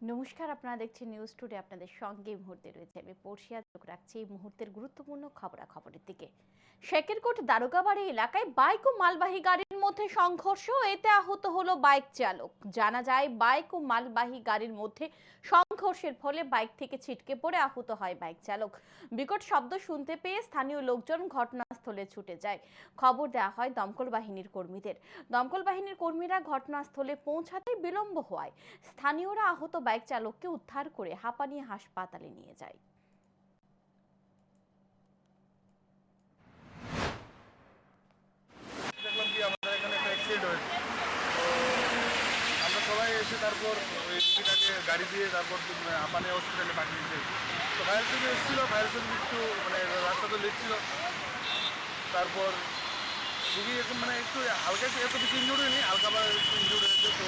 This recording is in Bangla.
নমস্কার, আপনারা দেখছেন নিউজ টুডে আপনাদের সঙ্গে এই মুহূর্তে রয়েছে আমি পড়শিয়া চোখ রাখছি এই মুহূর্তের গুরুত্বপূর্ণ খবরাখবরের দিকে। শেকেরকোট দারোগাবাড়ি এলাকায় বাইক ও মালবাহী গাড়ির মধ্যে সংঘর্ষ, এতে আহত হলো বাইক চালক। জানা যায়, বাইক ও মালবাহী গাড়ির মধ্যে সংঘর্ষের ফলে বাইক থেকে ছিটকে পড়ে আহত হয় বাইক চালক। বিকট শব্দ শুনতে পেয়ে স্থানীয় লোকজন ঘটনাস্থলে ছুটে যায়। খবর দেওয়া হয় দমকল বাহিনীর কর্মীদের। দমকল বাহিনীর কর্মীরা ঘটনাস্থলে পৌঁছাতে বিলম্ব হওয়ায় স্থানীয়রা আহত বাইক চালককে উদ্ধার করে হাঁপানি হাসপাতালে নিয়ে যায়। একটা এসে তারপর গাড়ি দিয়ে তারপর হসপিটালে তো একটু মানে রাস্তা তো তারপর এখন মানে একটু হালকা একটু বেশি ইনজুরি নেই হালকা একটু হয়েছে। তো